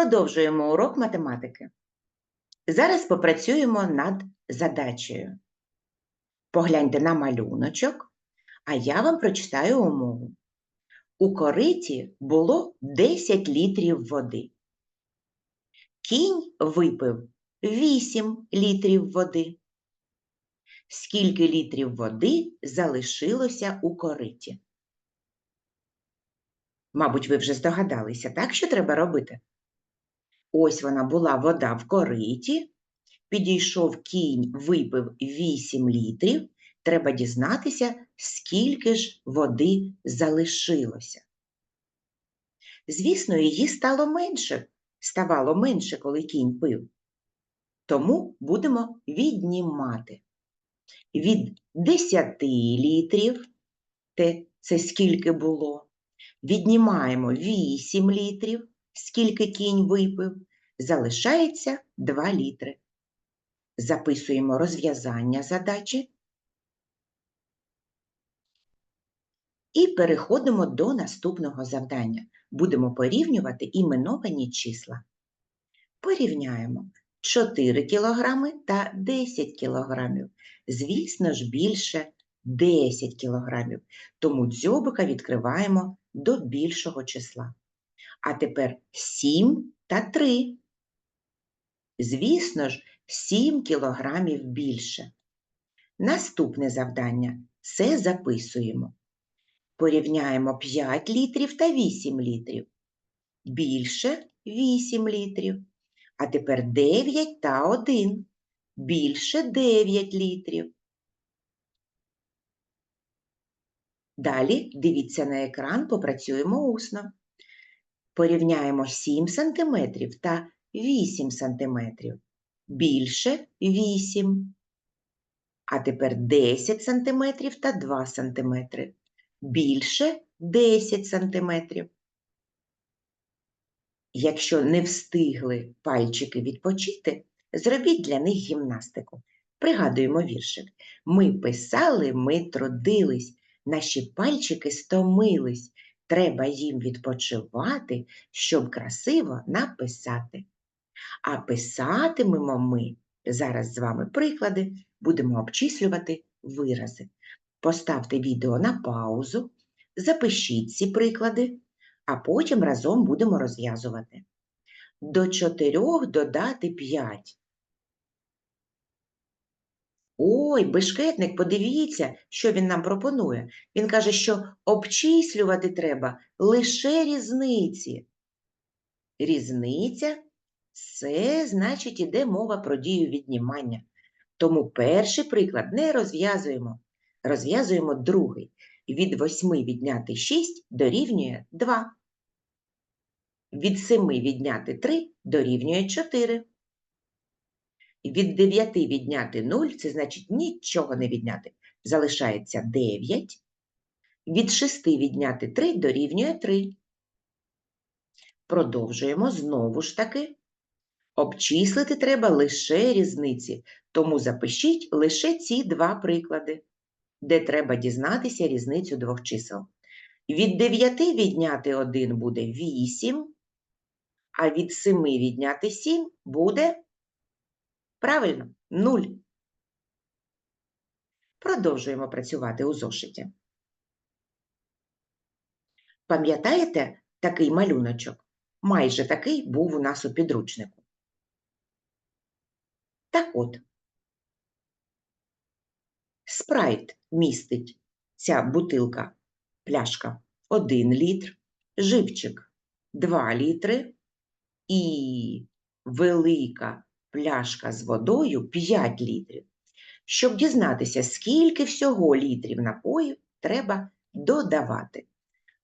Продовжуємо урок математики. Зараз попрацюємо над задачею. Погляньте на малюночок, а я вам прочитаю умову. У кориті було 10 літрів води. Кінь випив 8 літрів води. Скільки літрів води залишилося у кориті? Мабуть, ви вже здогадалися, так, що треба робити? Ось вона була вода в кориті, підійшов кінь, випив 8 літрів. Треба дізнатися, скільки ж води залишилося. Звісно, її стало менше, ставало менше, коли кінь пив. Тому будемо віднімати. Від 10 літрів, те, це скільки було, віднімаємо 8 літрів, скільки кінь випив, залишається 2 літри. Записуємо розв'язання задачі і переходимо до наступного завдання. Будемо порівнювати іменовані числа. Порівняємо 4 кг та 10 кг. Звісно ж, більше 10 кг, тому дзьобика відкриваємо до більшого числа. А тепер 7 та 3. Звісно ж, 7 кілограмів більше. Наступне завдання це записуємо. Порівняємо 5 літрів та 8 літрів. Більше 8 літрів. А тепер 9 та 1. Більше 9 літрів. Далі дивіться на екран, попрацюємо усно. Порівняємо 7 см та 8 см. Більше 8. А тепер 10 см та 2 см. Більше 10 см. Якщо не встигли пальчики відпочити, зробіть для них гімнастику. Пригадуємо віршик. Ми писали, ми трудились, наші пальчики стомились. Треба їм відпочивати, щоб красиво написати. А писатимемо ми, зараз з вами приклади, будемо обчислювати вирази. Поставте відео на паузу, запишіть ці приклади, а потім разом будемо розв'язувати. До 4 додати 5. Ой, бешкетник, подивіться, що він нам пропонує. Він каже, що обчислювати треба лише різниці. Різниця це значить іде мова про дію віднімання. Тому перший приклад не розв'язуємо. Розв'язуємо другий. Від 8 відняти 6 дорівнює 2. Від 7 відняти 3 дорівнює 4. Від 9 відняти 0, це значить нічого не відняти. Залишається 9. Від 6 відняти 3 дорівнює 3. Продовжуємо знову ж таки. Обчислити треба лише різниці, тому запишіть лише ці два приклади, де треба дізнатися різницю двох чисел. Від 9 відняти 1 буде 8, а від 7 відняти 7 буде Правильно, 0. Продовжуємо працювати у зошиті. Пам'ятаєте такий малюночок? Майже такий був у нас у підручнику. Так от, спрайт містить ця бутилка, пляшка 1 літр, живчик 2 літри і велика пляшка з водою 5 літрів. Щоб дізнатися, скільки всього літрів напоїв треба додавати.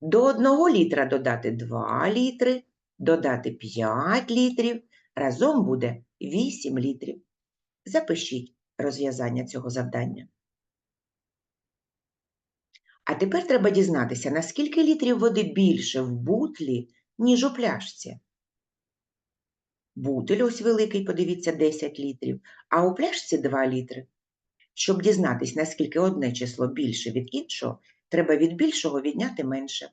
До 1 літра додати 2 літри, додати 5 літрів, разом буде 8 літрів. Запишіть розв'язання цього завдання. А тепер треба дізнатися, наскільки літрів води більше в бутлі, ніж у пляшці. Бутиль ось великий, подивіться, 10 літрів, а у пляшці 2 літри. Щоб дізнатись, наскільки одне число більше від іншого, треба від більшого відняти менше.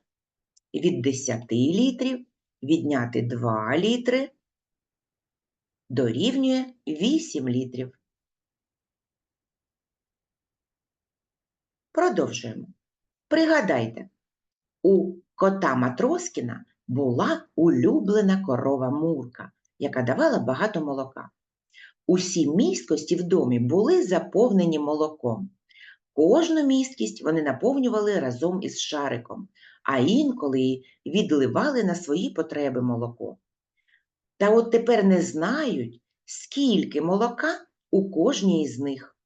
Від 10 літрів відняти 2 літри дорівнює 8 літрів. Продовжуємо. Пригадайте, у кота Матроскіна була улюблена корова Мурка, яка давала багато молока. Усі місткості в домі були заповнені молоком. Кожну місткість вони наповнювали разом із шариком, а інколи відливали на свої потреби молоко. Та от тепер не знають, скільки молока у кожній із них.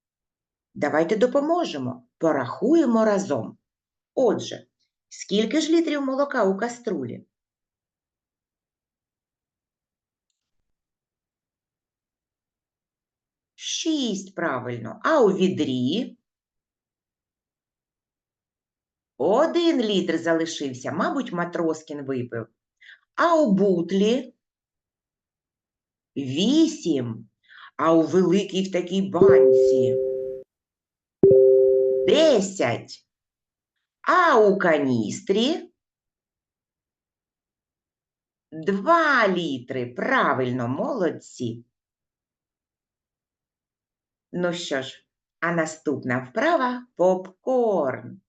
Давайте допоможемо, порахуємо разом. Отже, скільки ж літрів молока у каструлі? Шість, правильно. А у відрі? Один літр залишився, мабуть, Матроскін випив. А у бутлі? Вісім. А у великій в такій банці? Десять. А у каністрі? Два літри. Правильно, молодці. Ну що ж, а наступна вправа попкорн.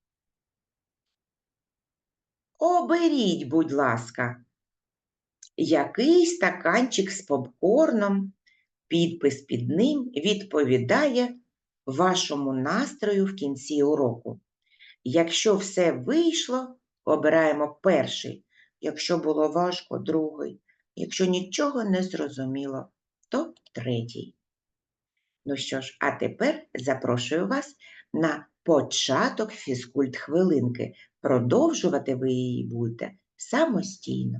Оберіть, будь ласка, який стаканчик з попкорном, підпис під ним відповідає вашому настрою в кінці уроку. Якщо все вийшло, обираємо перший. Якщо було важко, другий. Якщо нічого не зрозуміло, то третій. Ну що ж, а тепер запрошую вас на початок фізкульт-хвилинки. Продовжувати ви її будете самостійно.